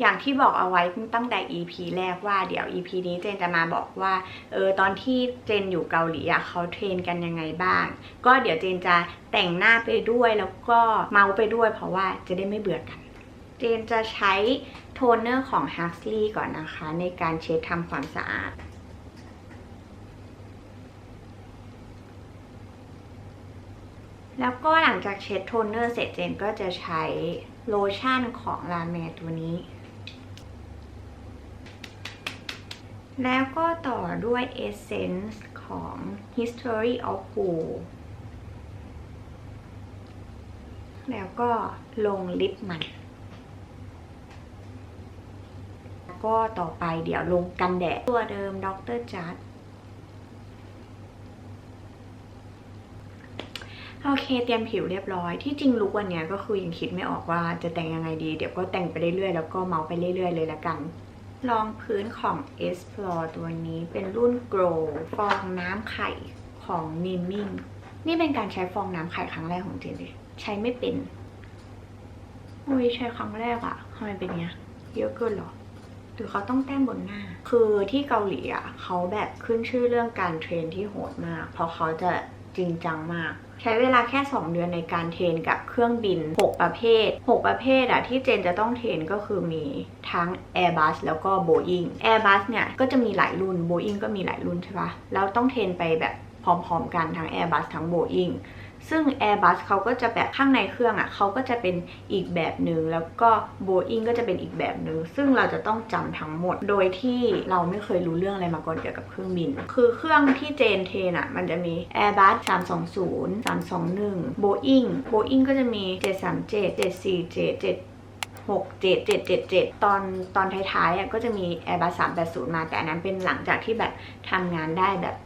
อย่างที่บอกเอาไว้ตั้งแต่ EP แรกว่าเดี๋ยว EP นี้เจนจะมาบอกว่าเออตอนที่เจนอยู่เกาหลีอะเขาเทรนกันยังไงบ้าง ก็เดี๋ยวเจนจะแต่งหน้าไปด้วยแล้วก็เมาไปด้วยเพราะว่าจะได้ไม่เบื่อกัน เจนจะใช้โทนเนอร์ของ h u x l e y ก่อนนะคะ ในการเช็ดทำความสะอาดแล้วก็หลังจากเช็ดโทนเนอร์เสร็จเจนก็จะใช้โลชั่นของลาเมตัวนี้ แล้วก็ต่อด้วยเอเซนส์ของ History of Who แล้วก็ลงลิปมัน ก็ต่อไปเดี๋ยวลงกันแดด ตัวเดิมด็อกเตอร์จัดโอเคเตรียมผิวเรียบร้อยที่จริงลุกวันเนี้ยก็คือยังคิดไม่ออกว่าจะแต่งยังไงดี เดี๋ยวก็แต่งไปเรื่อยๆแล้วก็เมาไปเรื่อยๆเลยละกัน รองพื้นของ Explore ตัวนี้เป็นรุ่น Grow ฟองน้ำไข่ของ n i m i n g นี่เป็นการใช้ฟองน้ำไข่ครั้งแรกของเจนเลยใช้ไม่เป็น อุ้ยใช้ครั้งแรกอะทำไมเป็นเงี้ยเยอะเกินหรอหรือเขาต้องแต้มบนหน้า คือที่เกาหลีอะเขาแบบขึ้นชื่อเรื่องการเทรนที่โหดมาก เพราะเขาจะจริงจังมาก ช้เวลาแค่ 2 เดือนในการเทรนกับเครื่องบิน 6 ประเภท 6 ประเภทอะที่เจนจะต้องเทรนก็คือมีทั้ง Airbus แล้วก็ Boeing Airbus เนี่ยก็จะมีหลายรุ่น Boeing ก็มีหลายรุ่นใช่ปะแล้วต้องเทรนไปแบบพร้อมๆกันทั้ง Airbus ทั้ง Boeing ซึ่ง Airbus เขาก็จะแบบข้างในเครื่องอะ่ะเขาก็จะเป็นอีกแบบหนึ่งแล้วก็ Boeing ก็จะเป็นอีกแบบหนึ่งซึ่งเราจะต้องจำทั้งหมด โดยที่เราไม่เคยรู้เรื่องอะไรมาก่อนเกี่ยวกับเครื่องบิน คือเครื่องที่เจนเทนอะ่ะมันจะมี Airbus 320 321 Boeing Boeing ก็จะมี 737 747 7 6 7 7 7 7 ตอนตอนท้ายๆอะก็จะมี Airbus 380 มา แต่อันนั้นเป็นหลังจากที่แบบทำงานได้แบบ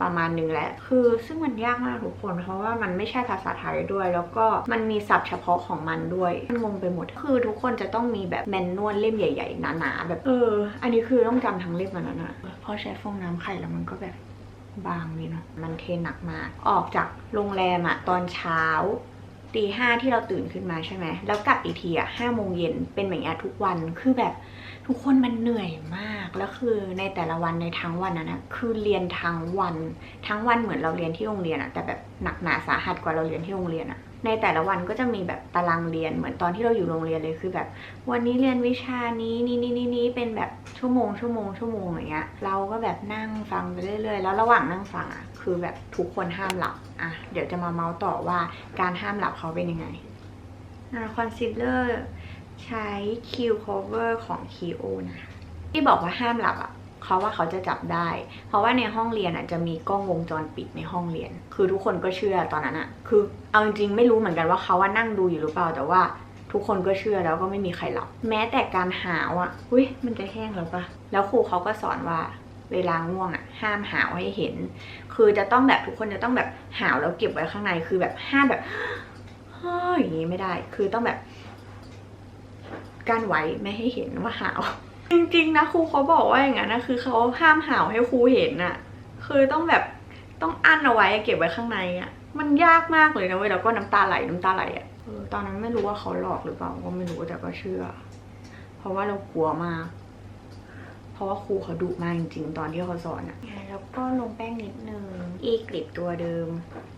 ประมาณหนึ่งแล้วคือซึ่งมันยากมากทุกคน เพราะว่ามันไม่ใช่ภาษาไทยด้วย แล้วก็มันมีศัพท์เฉพาะของมันด้วยมันงงไปหมด คือทุกคนจะต้องมีแบบแมนนวลเล่มใหญ่ๆหนาๆแบบเออ อันนี้คือต้องจำทั้งเล่มมันนะนะเพราะใช้ฟองน้ำไข่แล้วมันก็แบบบางนี่เนาะมันเทหนักมาก ออกจากโรงแรมอะตอนเช้าตีห้าที่เราตื่นขึ้นมาใช่ไหม แล้วกลับอีกทีอะห้าโมงเย็นเป็นแบบนี้ทุกวัน คือแบบ ทุกคนมันเหนื่อยมาก แล้วคือในแต่ละวันในทั้งวันนั้นนะคือเรียนทั้งวัน ทั้งวันเหมือนเราเรียนที่โรงเรียนอะแต่แบบหนักหนาสาหัสกว่าเราเรียนที่โรงเรียนอะในแต่ละวันก็จะมีแบบตารางเรียนเหมือนตอนที่เราอยู่โรงเรียนเลยคือแบบ วันนี้เรียนวิชานี้นี่นี่นี่นี่เป็นแบบชั่วโมงชั่วโมงชั่วโมงอย่างเงี้ยเราก็แบบนั่งฟังไปเรื่อยๆ แล้วระหว่างนั่งฟังอะคือแบบทุกคนห้ามหลับอะเดี๋ยวจะมาเมาส์ต่อว่าการห้ามหลับเขาเป็นยังไงคอนซีลเลอร์ ใช้ Q cover ของ Kio นะที่บอกว่าห้ามหลับอะเขาว่าเขาจะจับได้ เพราะว่าในห้องเรียนอะจะมีกล้องวงจรปิดในห้องเรียน คือทุกคนก็เชื่อตอนนั้นอะ คือเอาจริงๆไม่รู้เหมือนกันว่าเขาว่านั่งดูอยู่หรือเปล่า แต่ว่าทุกคนก็เชื่อแล้วก็ไม่มีใครหลับ แม้แต่การหาวอะ อุ้ยมันจะแห้งแล้วปะแล้วครูเขาก็สอนว่าเวลาง่วงอะ ห้ามหาวให้เห็น คือจะต้องแบบทุกคนจะต้องแบบหาวแล้วเก็บไว้ข้างใน คือแบบห้ามแบบเฮ้ยอย่างนี้ไม่ได้ คือต้องแบบ กั้นไว้ไม่ให้เห็นว่าหาว จริงๆนะครูเขาบอกว่าอย่างนั้นนะคือเขาห้ามหาวให้ครูเห็นน่ะคือต้องแบบต้องอั้นเอาไว้อะเก็บไว้ข้างในอะมันยากมากเลยนะเว้ยแล้วก็น้ำตาไหลน้ำตาไหลอะเออตอนนั้นไม่รู้ว่าเขาหลอกหรือเปล่าก็ไม่รู้แต่ก็เชื่อ เพราะว่าเรากลัวมาก เพราะว่าครูเขาดุมากจริงๆตอนที่เขาสอนอะแล้วก็ลงแป้งนิดนึงอีกลิปตัวเดิม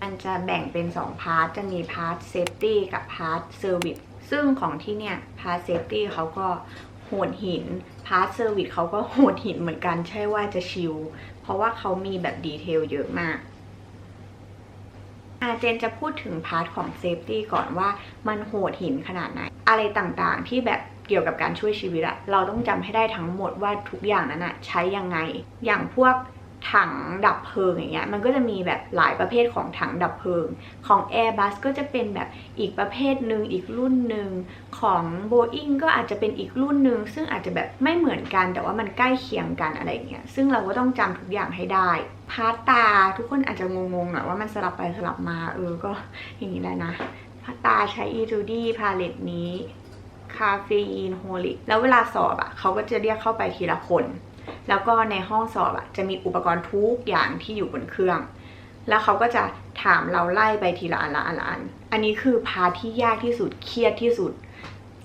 มันจะแบ่งเป็น 2 พาร์ทจะมีพาร์ทเซฟตี้กับพาร์ทเซอร์วิส ซึ่งของที่เนี่ยพาเซฟตี้เขาก็โหดหิน พาเซอร์วิสเขาก็โหดหินเหมือนกันใช่ว่าจะชิล เพราะว่าเขามีแบบดีเทลเยอะมากอาเจนจะพูดถึงพาร์ทของเซฟตี้ก่อนว่ามันโหดหินขนาดไหน อะไรต่างๆที่แบบเกี่ยวกับการช่วยชีวิตอะเราต้องจำให้ได้ทั้งหมดว่าทุกอย่างนั้นอะใช้ยังไง อย่างพวก ถังดับเพลิงอย่างเงี้ยมันก็จะมีแบบหลายประเภทของถังดับเพลิง ของ Airbus ก็จะเป็นแบบอีกประเภทหนึ่งอีกรุ่นหนึ่งของ Boeing ก็อาจจะเป็นอีกรุ่นหนึ่งซึ่งอาจจะแบบไม่เหมือนกัน แต่ว่ามันใกล้เคียงกันอะไรเงี้ยซึ่งเราก็ต้องจำทุกอย่างให้ได้พาตาทุกคนอาจจะงงๆหน่อยว่ามันสลับไปสลับมาเออก็อย่างนี้แหละนะพาตาใช้ e t u d y พาเลตนี้คาเฟอีนโฮลิกแล้วเวลาสอบอะ่ะเขาก็จะเรียกเข้าไปทีละคน แล้วก็ในห้องสอบอะ่ะจะมีอุปกรณ์ทุกอย่างที่อยู่บนเครื่อง แล้วเขาก็จะถามเราไล่ไปทีละอันละอันละอัน อันนี้คือพาที่ยากที่สุดเครียดที่สุด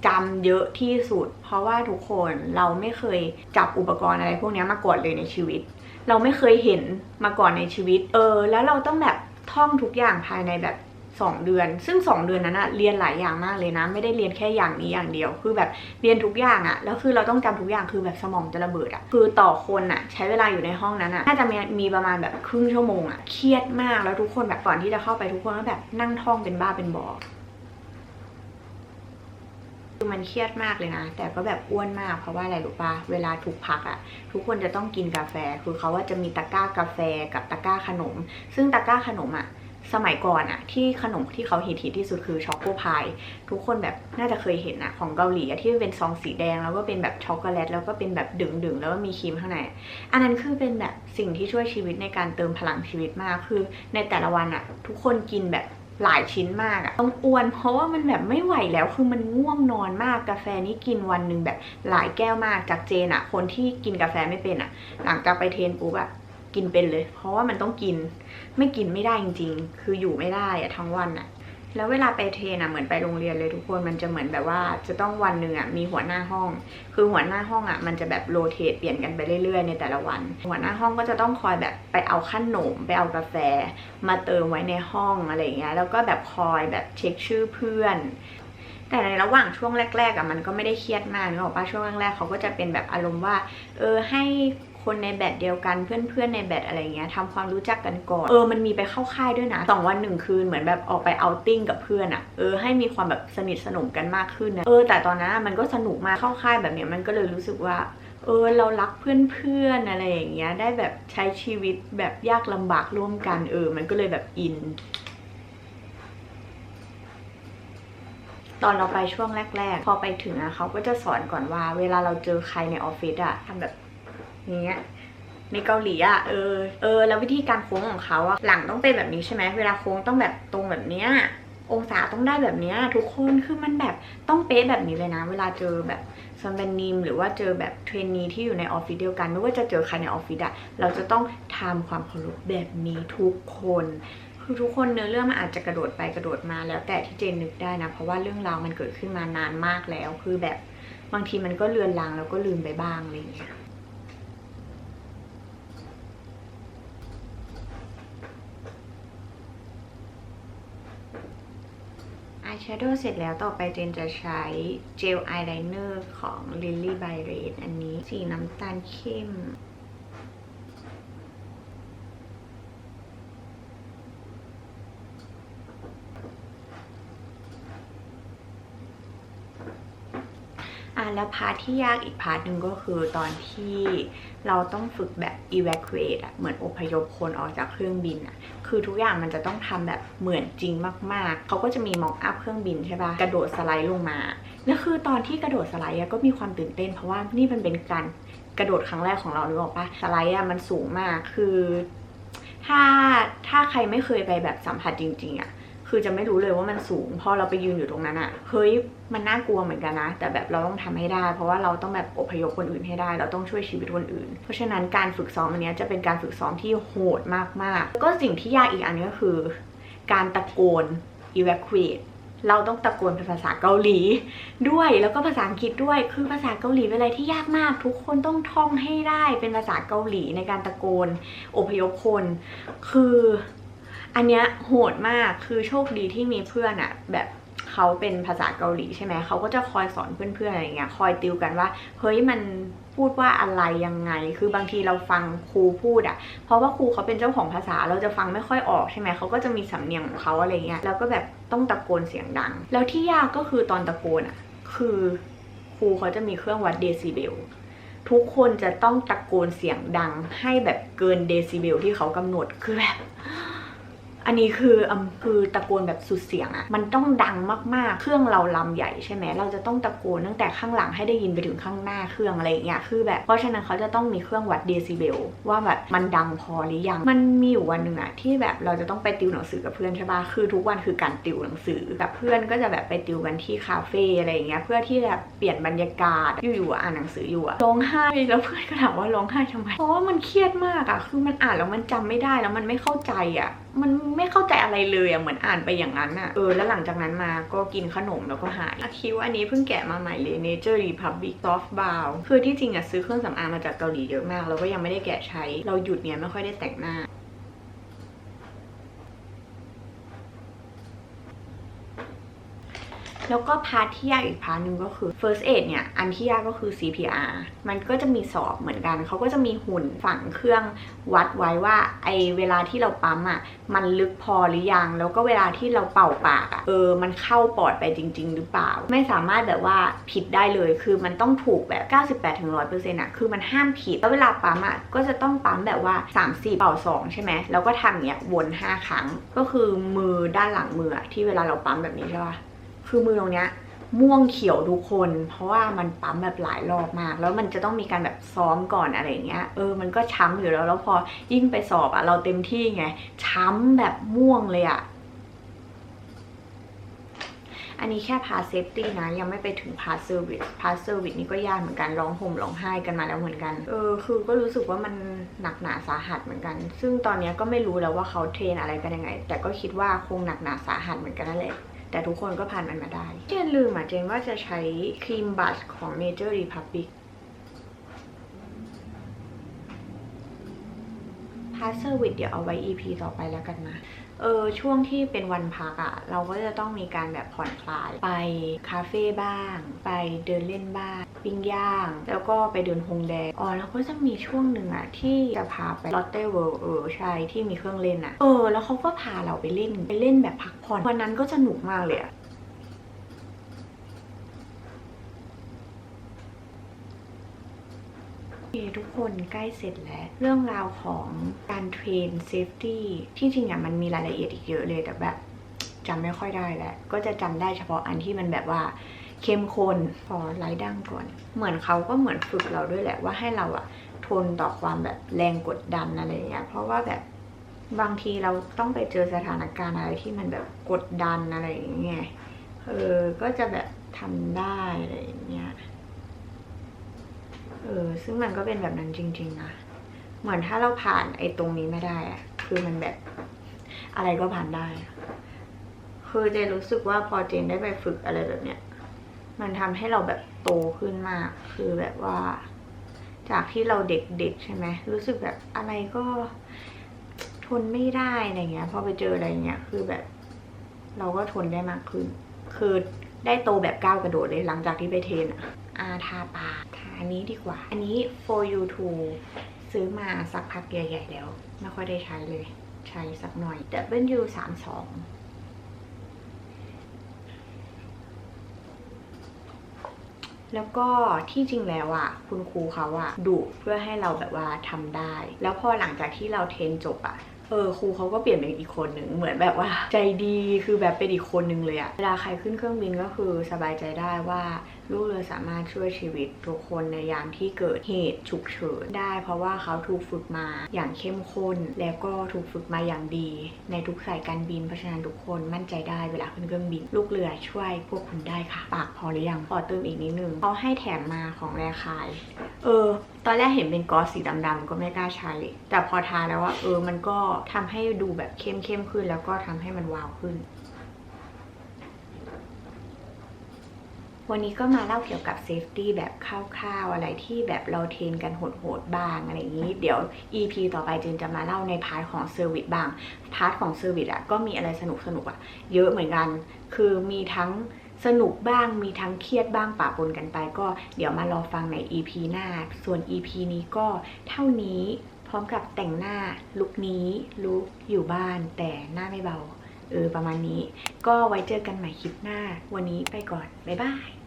จำเยอะที่สุด เพราะว่าทุกคนเราไม่เคยจับอุปกรณ์อะไรพวกนี้มาก่อนเลยในชีวิต เราไม่เคยเห็นมาก่อนในชีวิต เออ แล้วเราต้องแบบท่องทุกอย่างภายในแบบ 2 เดือน ซึ่ง 2 เดือนนั้นอะเรียนหลายอย่างมากเลยนะ ไม่ได้เรียนแค่อย่างนี้อย่างเดียว คือแบบเรียนทุกอย่างอะแล้วคือเราต้องจำทุกอย่างคือแบบสมองจะระเบิดอะคือต่อคนอะใช้เวลาอยู่ในห้องนั้นอะน่าจะมีประมาณแบบครึ่งชั่วโมงอะเครียดมากแล้วทุกคนแบบก่อนที่จะเข้าไปทุกคนก็แบบนั่งท่องเป็นบ้าเป็นบอคือมันเครียดมากเลยนะ แต่ก็แบบอ้วนมากเพราะว่าอะไรรู้ปะเวลาทุกพักอะ่ะ ทุกคนจะต้องกินกาแฟ คือเขาว่าจะมีตะกร้ากาแฟกับตะกร้าขนม ซึ่งตะกร้าขนมอะ่ะ สมัยก่อนอะที่ขนมที่เขาฮิตที่สุดคือช็อกโกพายทุกคนแบบน่าจะเคยเห็นอะของเกาหลีอะที่เป็นซองสีแดงแล้วก็เป็นแบบช็อกโกแลตแล้วก็เป็นแบบดึงๆแล้วก็มีครีมข้างในอันนั้นคือเป็นแบบสิ่งที่ช่วยชีวิตในการเติมพลังชีวิตมากคือในแต่ละวันอะทุกคนกินแบบหลายชิ้นมากอะต้องอ้วนเพราะว่ามันแบบไม่ไหวแล้วคือมันง่วงนอนมากกาแฟนี่กินวันหนึ่งแบบหลายแก้วมากจากเจนอะคนที่กินกาแฟไม่เป็นอะหลังจากไปเทรนปุ๊บอะ กินเป็นเลย เพราะว่ามันต้องกิน ไม่กินไม่ได้จริง ๆ คืออยู่ไม่ได้อะทั้งวันอะแล้วเวลาไปเทรนอะเหมือนไปโรงเรียนเลยทุกคนมันจะเหมือนแบบว่าจะต้องวันหนึ่งอะมีหัวหน้าห้อง คือหัวหน้าห้องอะมันจะแบบโรเตทเปลี่ยนกันไปเรื่อยๆในแต่ละวัน หัวหน้าห้องก็จะต้องคอยแบบไปเอาขนมไปเอากาแฟ มาเติมไว้ในห้องอะไรอย่างเงี้ยแล้วก็แบบคอยแบบเช็คชื่อเพื่อน แต่ในระหว่างช่วงแรกๆอะมันก็ไม่ได้เครียดมากนึกออกปะช่วงแรกๆเขาก็จะเป็นแบบอารมณ์ว่า เออให้ คนในแบดเดียวกันเพื่อนๆในแบดอะไรเงี้ยทำความรู้จักกันก่อนเออมันมีไปเข้าค่ายด้วยนะสองวันหนึ่งคืนเหมือนแบบออกไปเอาติ้งกับเพื่อนอะเออให้มีความแบบสนิทสนมกันมากขึ้นนะเออแต่ตอนนั้นมันก็สนุกมากเข้าค่ายแบบเนี้ยมันก็เลยรู้สึกว่าเออเรารักเพื่อนๆอะไรอย่างเงี้ยได้แบบใช้ชีวิตแบบยากลำบากร่วมกันเออ มันก็เลยแบบอิน ตอนเราไปช่วงแรก ๆ พอไปถึงอะเขาก็จะสอนก่อนว่า เวลาเราเจอใครในออฟฟิศอะทำแบบ นี้ยในเกาหลีอะเออเออแล้ววิธีการโค้งของเขาอะหลังต้องเป็นแบบนี้ใช่ไหมเวลาโค้งต้องแบบตรงแบบเนี้ยองศาต้องได้แบบเนี้ยทุกคนคือมันแบบต้องเป๊ะแบบนี้เลยนะ เวลาเจอแบบซอนเบนนิมหรือว่าเจอแบบเทรนนีที่อยู่ในออฟฟิศเดียวกันไม่ว่าจะเจอใครในออฟฟิศอะเราจะต้องทำความเคารพแบบนี้ทุกคนคือทุกคนเนื้อเรื่องมันอาจจะกระโดดไปกระโดดมาแล้วแต่ที่เจนนึกได้นะ เพราะว่าเรื่องราวมันเกิดขึ้นมานานมากแล้ว คือแบบบางทีมันก็เลือนลางแล้วก็ลืมไปบ้างอะไรอย่างเงี้ยอายแชโดว์เสร็จแล้วต่อไปเจนจะใช้เจลอายไลเนอร์ของ Lily by Red อันนี้สีน้ำตาลเข้ม อะแล้วพาร์ทที่ยากอีกพาร์ทหนึ่งก็คือตอนที่เราต้องฝึกแบบ evacuate อะเหมือนอพยพคนออกจากเครื่องบินอะ คือทุกอย่างมันจะต้องทำแบบเหมือนจริงมากๆ เขาก็จะมีมอกอัพเครื่องบินใช่ปะกระโดดสไลด์ลงมาแล้วคือตอนที่กระโดดสไลด์ก็มีความตื่นเต้น เพราะว่านี่มันเป็นการกระโดดครั้งแรกของเราหรือเปล่าปะสไลด์อะมันสูงมากคือ ถ้าถ้าใครไม่เคยไปแบบสัมผัสจริง ๆอะ คือจะไม่รู้เลยว่ามันสูง พอเราไปยืนอยู่ตรงนั้นอะเฮ้ยมันน่ากลัวเหมือนกันนะ แต่แบบเราต้องทำให้ได้ เพราะว่าเราต้องแบบอพยพคนอื่นให้ได้ เราต้องช่วยชีวิตคนอื่น เพราะฉะนั้นการฝึกซ้อมอันนี้จะเป็นการฝึกซ้อมที่โหดมากๆก็สิ่งที่ยากอีกอันนึงก็คือ การตะโกน evacuate เราต้องตะโกนเป็นภาษาเกาหลีด้วยแล้วก็ภาษาอังกฤษด้วยคือภาษาเกาหลีเป็นอะไรที่ยากมาก ทุกคนต้องท่องให้ได้เป็นภาษาเกาหลีในการตะโกนอพยพคน คือ อันเนี้ยโหดมากคือโชคดีที่มีเพื่อนอะแบบเขาเป็นภาษาเกาหลีใช่ไหมเขาก็จะคอยสอนเพื่อนๆอะไรเงี้ย คอยติวกันว่า เฮ้ยมันพูดว่าอะไรยังไง คือบางทีเราฟังครูพูดอะเพราะว่าครูเขาเป็นเจ้าของภาษาเราจะฟังไม่ค่อยออกใช่ไหมเขาก็จะมีสำเนียงของเขาอะไรเงี้ย แล้วก็แบบต้องตะโกนเสียงดัง แล้วที่ยากก็คือตอนตะโกนอะคือครูเขาจะมีเครื่องวัดเดซิเบล ทุกคนจะต้องตะโกนเสียงดังให้แบบเกินเดซิเบลที่เขากำหนด คือแบบ อันนี้คืออำคือตะโกนแบบสุดเสียงอะ่ะมันต้องดังมากๆ เครื่องเราลำใหญ่ใช่ไหมเราจะต้องตะโกนตั้งแต่ข้างหลังให้ได้ยินไปถึงข้างหน้าเครื่องอะไรอย่างเงี้ยคือแบบเพราะฉะนั้นเขาจะต้องมีเครื่องวัดเดซิเบลว่าแบบมันดังพอหรือยัง มันมีอยู่วันหนึ่งอะที่แบบเราจะต้องไปติวหนังสือกับเพื่อนใช่ปะคือทุกวันคือการติวหนังสือกับเพื่อนก็จะแบบไปติวกันที่คาเฟ่อะไรอย่างเงี้ยเพื่อที่จะเปลี่ยนบรรยากาศอยู่ๆอ่านหนังสืออยู่อะร้องไห้แล้วเพื่อนก็ถามว่าร้องไห้ทำไมเพราะว่ามันเครียดมากอะคือมันอ่านแล้วมันจำไม่ได้แล้วมันไม่เข้าใจอะ มันไม่เข้าใจอะไรเลยอะเหมือนอ่านไปอย่างนั้นอะเออแล้วหลังจากนั้นมาก็กินขนมแล้วก็หายคิวอันนี้เพิ่งแกะมาใหม่เลย Nature Republic Soft Brow คือที่จริงอะซื้อเครื่องสำอางมาจากเกาหลีเยอะมาก แล้วก็ยังไม่ได้แกะใช้ เราหยุดเนี่ยไม่ค่อยได้แต่งหน้า แล้วก็พาร์ทที่ยากอีกพาร์ทหนึ่งก็คือ first aid เนี่ย อันที่ยากก็คือ CPR มันก็จะมีสอบเหมือนกัน เขาก็จะมีหุ่นฝังเครื่องวัดไว้ว่าไอเวลาที่เราปั๊มอะมันลึกพอหรือยัง แล้วก็เวลาที่เราเป่าปากอะเออมันเข้าปอดไปจริง ๆ หรือเปล่า ไม่สามารถแบบว่าผิดได้เลยคือมันต้องถูกแบบ 98-100%อะคือมันห้ามผิดแล้วเวลาปั๊มอะก็จะต้องปั๊มแบบว่า3-4เป่า2ใช่ไหมแล้วก็ทำเนี้ยวน 5 ครั้ง ก็คือมือด้านหลังมืออะที่เวลาเราปั๊มแบบนี้ใช่ปะ คือมือตรงเนี้ยม่วงเขียวทุกคน เพราะว่ามันปั๊มแบบหลายรอบมาก แล้วมันจะต้องมีการแบบซ้อมก่อนอะไรอย่างเงี้ยเออมันก็ช้ำอยู่แล้วแล้วพอยิ่งไปสอบอะเราเต็มที่ไงช้ำแบบม่วงเลยอะอันนี้แค่พาเซฟตี้นะ ยังไม่ไปถึงพาเซอร์วิสพาเซอร์วิสนี่ก็ยากเหมือนกันร้องห่มร้องไห้กันมาแล้วเหมือนกัน เออคือก็รู้สึกว่ามันหนักหนาสาหัสเหมือนกัน ซึ่งตอนนี้ก็ไม่รู้แล้วว่าเขาเทรนอะไรกันยังไง แต่ก็คิดว่าคงหนักหนาสาหัสเหมือนกันนั่นแหละ แต่ทุกคนก็ผ่านมันมาได้เจนลืมอะเจนว่าจะใช้ครีมบัชของ Nature Republic พาสเซอร์วิดเดี๋ยวเอาไว้ EP ต่อไปแล้วกันนะ เออช่วงที่เป็นวันพักอะ่ะ เราก็จะต้องมีการแบบผ่อนคลาย ไปคาเฟ่บ้าง ไปเดินเล่นบ้างปิ้งย่าง แล้วก็ไปเดินฮงแดงอ๋อแล้วก็จะมีช่วงหนึ่งอะ่ะ ที่จะพาไปลอตเต้เวิลด์เออใช่ที่มีเครื่องเล่นอะ่ะ เออ แล้วเขาก็พาเราไปเล่นไปเล่นแบบพักผ่อนวันนั้นก็สนุกมากเลยอะ โอเค ทุกคนใกล้เสร็จแล้ว เรื่องราวของการเทรนเซฟตี้ที่จริงอะมันมีรายละเอียดอีกเยอะเลยแต่แบบจำไม่ค่อยได้แล้วก็จะจำได้เฉพาะอันที่มันแบบว่าเข้มข้นพอไล่ดั้งก่อน เหมือนเขาก็เหมือนฝึกเราด้วยแหละว่าให้เราอะทนต่อความแบบแรงกดดันอะไรอย่างเงี้ยเพราะว่าแบบบางทีเราต้องไปเจอสถานการณ์อะไรที่มันแบบกดดันอะไรอย่างเงี้ยเออก็จะแบบทำได้อะไรอย่างเงี้ย เออ ซึ่งมันก็เป็นแบบนั้นจริง ๆ นะ เหมือนถ้าเราผ่านไอ้ตรงนี้ไม่ได้อะคือมันแบบอะไรก็ผ่านได้ คือเจนรู้สึกว่าพอเจนได้ไปฝึกอะไรแบบเนี้ย มันทำให้เราแบบโตขึ้นมาก คือแบบว่า จากที่เราเด็กๆใช่ไหม รู้สึกแบบอะไรก็ทนไม่ได้อะไรเงี้ย พอไปเจออะไรเงี้ย คือแบบ เราก็ทนได้มากขึ้น คือได้โตแบบก้าวกระโดดเลยหลังจากที่ไปเทนอะอาทาปา อันนี้ดีกว่า อันนี้ for you to ซื้อมาสักพักใหญ่ๆแล้ว ไม่ค่อยได้ใช้เลย ใช้สักหน่อย W 3 2แล้วก็ที่จริงแล้วอะคุณครูเขาอะดุเพื่อให้เราแบบว่าทำได้ แล้วพอหลังจากที่เราเทนจบอะเออครูเขาก็เปลี่ยนเป็นอีกคนหนึ่งเหมือนแบบว่า ใจดีคือแบบเป็นอีกคนหนึ่งเลยอะเวลาใครขึ้นเครื่องบินก็คือสบายใจได้ว่า ลูกเรือสามารถช่วยชีวิตทุกคนในยามที่เกิดเหตุฉุกเฉินได้เพราะว่าเขาถูกฝึกมาอย่างเข้มข้น แล้วก็ถูกฝึกมาอย่างดี ในทุกสายการบินเพราะฉะนั้นทุกคนมั่นใจได้เวลาขึ้นเครื่องบิน ลูกเรือช่วยพวกคุณได้ค่ะ ปากพอหรือยังขอเติมอีกนิดนึงเขาให้แถมมาของแรคาย เออ ตอนแรกเห็นเป็นกอสสีดำๆก็ไม่กล้าใช้ แต่พอทาแล้วว่าเออมันก็ทำให้ดูแบบเข้มๆขึ้น แล้วก็ทำให้มันวาวขึ้น วันนี้ก็มาเล่าเกี่ยวกับเซฟตี้แบบคร่าวๆ อะไรที่แบบเราเทรนกันโหดๆบ้างอะไรอย่างนี้ เดี๋ยว EP ต่อไปจึงจะมาเล่าในพาร์ทของเซอร์วิสบ้าง พาร์ทของเซอร์วิสอะก็มีอะไรสนุกๆอะเยอะเหมือนกัน คือมีทั้งสนุกบ้างมีทั้งเครียดบ้างปะปนกันไป ก็เดี๋ยวมารอฟังใน EP หน้า ส่วน EP นี้ก็เท่านี้พร้อมกับแต่งหน้าลุคนี้ลุคอยู่บ้านแต่หน้าไม่เบา เออประมาณนี้ ก็ไว้เจอกันใหม่คลิปหน้า วันนี้ไปก่อน บ๊ายบาย